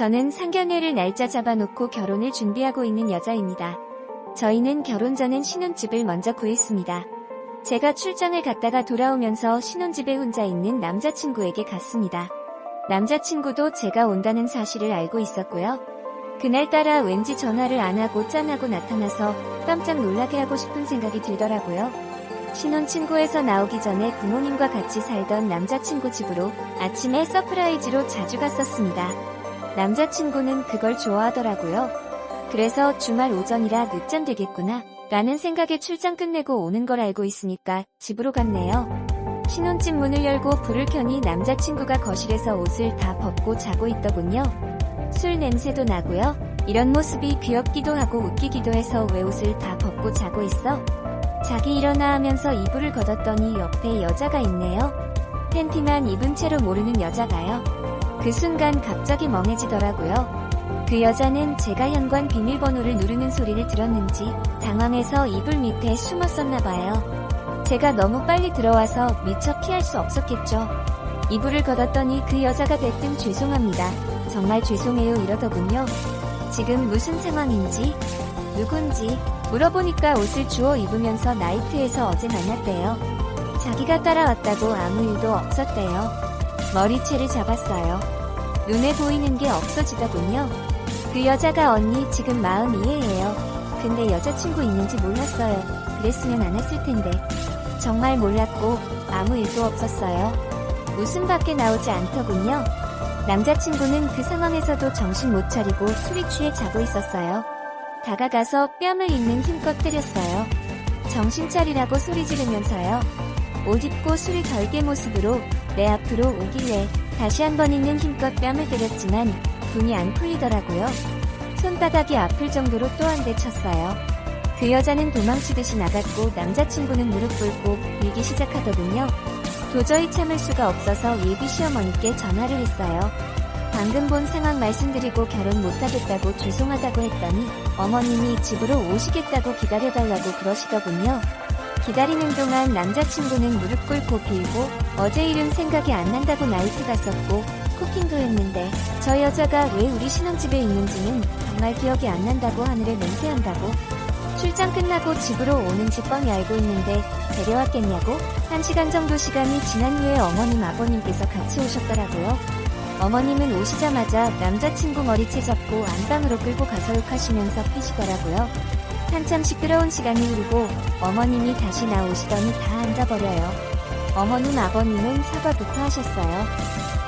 저는 상견례를 날짜 잡아놓고 결혼을 준비하고 있는 여자입니다. 저희는 결혼 전엔 신혼집을 먼저 구했습니다. 제가 출장을 갔다가 돌아오면서 신혼집에 혼자 있는 남자친구에게 갔습니다. 남자친구도 제가 온다는 사실을 알고 있었고요. 그날따라 왠지 전화를 안 하고 짠하고 나타나서 깜짝 놀라게 하고 싶은 생각이 들더라고요. 신혼 친구에서 나오기 전에 부모님과 같이 살던 남자친구 집으로 아침에 서프라이즈로 자주 갔었습니다. 남자친구는 그걸 좋아하더라고요. 그래서 주말 오전이라 늦잠 되겠구나 라는 생각에 출장 끝내고 오는 걸 알고 있으니까 집으로 갔네요. 신혼집 문을 열고 불을 켜니 남자친구가 거실에서 옷을 다 벗고 자고 있더군요. 술 냄새도 나고요. 이런 모습이 귀엽기도 하고 웃기기도 해서 왜 옷을 다 벗고 자고 있어? 자기 일어나 하면서 이불을 걷었더니 옆에 여자가 있네요. 팬티만 입은 채로 모르는 여자가요. 그 순간 갑자기 멍해지더라고요. 그 여자는 제가 현관 비밀번호를 누르는 소리를 들었는지 당황해서 이불 밑에 숨었었나 봐요. 제가 너무 빨리 들어와서 미처 피할 수 없었겠죠. 이불을 걷었더니 그 여자가 대뜸 죄송합니다. 정말 죄송해요 이러더군요. 지금 무슨 상황인지, 누군지 물어보니까 옷을 주워 입으면서 나이트에서 어제 만났대요. 자기가 따라왔다고 아무 일도 없었대요. 머리채를 잡았어요. 눈에 보이는 게 없어지더군요. 그 여자가 언니 지금 42예예요. 근데 여자친구 있는지 몰랐어요. 그랬으면 안 했을 텐데. 정말 몰랐고 아무 일도 없었어요. 웃음밖에 나오지 않더군요. 남자친구는 그 상황에서도 정신 못 차리고 술이 취해 자고 있었어요. 다가가서 뺨을 있는 힘껏 때렸어요. 정신 차리라고 소리 지르면서요. 옷 입고 술이 덜깬 모습으로 내 앞으로 오길래 다시 한 번 있는 힘껏 뺨을 때렸지만 분이 안 풀리더라고요. 손바닥이 아플 정도로 또 한 대 쳤어요. 그 여자는 도망치듯이 나갔고 남자친구는 무릎 꿇고 밀기 시작하더군요. 도저히 참을 수가 없어서 예비 시어머니께 전화를 했어요. 방금 본 상황 말씀드리고 결혼 못하겠다고 죄송하다고 했더니 어머님이 집으로 오시겠다고 기다려달라고 그러시더군요. 기다리는 동안 남자친구는 무릎 꿇고 빌고 어제 일은 생각이 안 난다고 나이트 갔었고 쿠킹도 했는데 저 여자가 왜 우리 신혼집에 있는지는 정말 기억이 안 난다고 하늘에 맹세한다고 출장 끝나고 집으로 오는지 뻔히 알고 있는데 데려왔겠냐고 한 시간 정도 시간이 지난 후에 어머님 아버님께서 같이 오셨더라고요. 어머님은 오시자마자 남자친구 머리채 잡고 안방으로 끌고 가서 욕하시면서 피시더라고요. 한참 시끄러운 시간이 흐르고 어머님이 다시 나오시더니 다 앉아버려요. 어머님 아버님은 사과부터 하셨어요.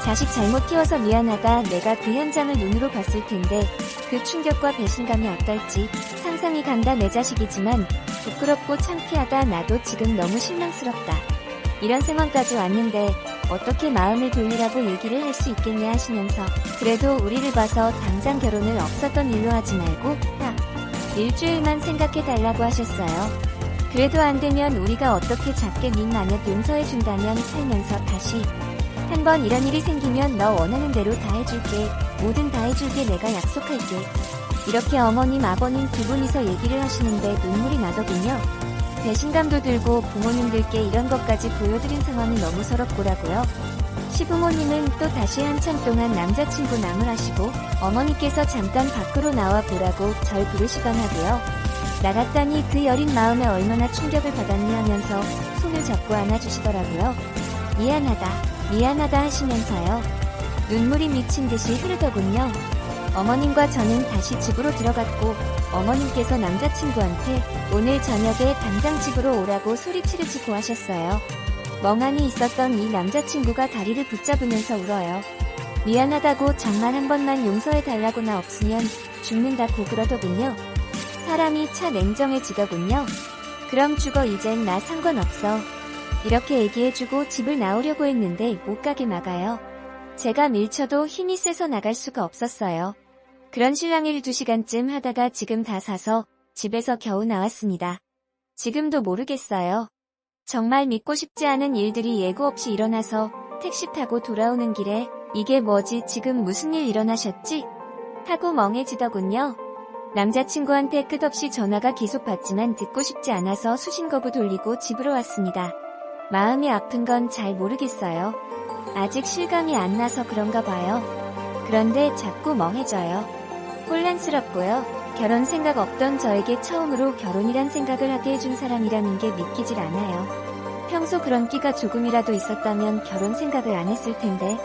자식 잘못 키워서 미안하다 내가 그 현장을 눈으로 봤을 텐데 그 충격과 배신감이 어떨지 상상이 간다 내 자식이지만 부끄럽고 창피하다 나도 지금 너무 실망스럽다. 이런 상황까지 왔는데 어떻게 마음을 돌리라고 얘기를 할 수 있겠냐 하시면서 그래도 우리를 봐서 당장 결혼을 없었던 일로 하지 말고 딱 일주일만 생각해 달라고 하셨어요. 그래도 안 되면 우리가 어떻게 작게 민 만약 용서해 준다면 살면서 다시 한 번 이런 일이 생기면 너 원하는 대로 다 해줄게. 뭐든 다 해줄게 내가 약속할게. 이렇게 어머님 아버님 두 분이서 얘기를 하시는데 눈물이 나더군요. 배신감도 들고 부모님들께 이런 것까지 보여드린 상황이 너무 서럽고라고요. 시부모님은 또 다시 한참 동안 남자친구 나무라시고 어머니께서 잠깐 밖으로 나와 보라고 절 부르시곤 하고요. 나갔다니 그 여린 마음에 얼마나 충격을 받았니 하면서 손을 잡고 안아주시더라고요. 미안하다, 미안하다 하시면서요. 눈물이 미친 듯이 흐르더군요. 어머님과 저는 다시 집으로 들어갔고 어머님께서 남자친구한테 오늘 저녁에 당장 집으로 오라고 소리치르시고 하셨어요. 멍하니 있었던 이 남자친구가 다리를 붙잡으면서 울어요. 미안하다고 정말 한 번만 용서해 달라고 나 없으면 죽는다고 그러더군요. 사람이 차 냉정해지더군요. 그럼 죽어 이젠 나 상관없어. 이렇게 얘기해주고 집을 나오려고 했는데 못 가게 막아요. 제가 밀쳐도 힘이 세서 나갈 수가 없었어요. 그런 실랑이를 2시간쯤 하다가 지금 다 사서 집에서 겨우 나왔습니다. 지금도 모르겠어요. 정말 믿고 싶지 않은 일들이 예고 없이 일어나서 택시 타고 돌아오는 길에 이게 뭐지 지금 무슨 일 일어나셨지? 하고 멍해지더군요. 남자친구한테 끝없이 전화가 계속 받지만 듣고 싶지 않아서 수신 거부 돌리고 집으로 왔습니다. 마음이 아픈 건 잘 모르겠어요. 아직 실감이 안 나서 그런가 봐요. 그런데 자꾸 멍해져요. 혼란스럽고요. 결혼 생각 없던 저에게 처음으로 결혼이란 생각을 하게 해준 사람이라는 게 믿기질 않아요. 평소 그런 끼가 조금이라도 있었다면 결혼 생각을 안 했을 텐데.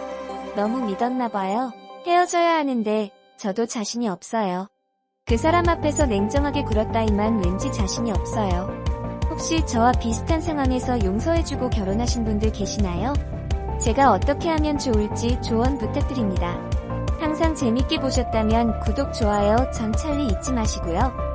너무 믿었나 봐요. 헤어져야 하는데 저도 자신이 없어요. 그 사람 앞에서 냉정하게 굴었다 이만 왠지 자신이 없어요. 혹시 저와 비슷한 상황에서 용서해주고 결혼하신 분들 계시나요? 제가 어떻게 하면 좋을지 조언 부탁드립니다. 항상 재밌게 보셨다면 구독, 좋아요, 전 찰리 잊지 마시고요.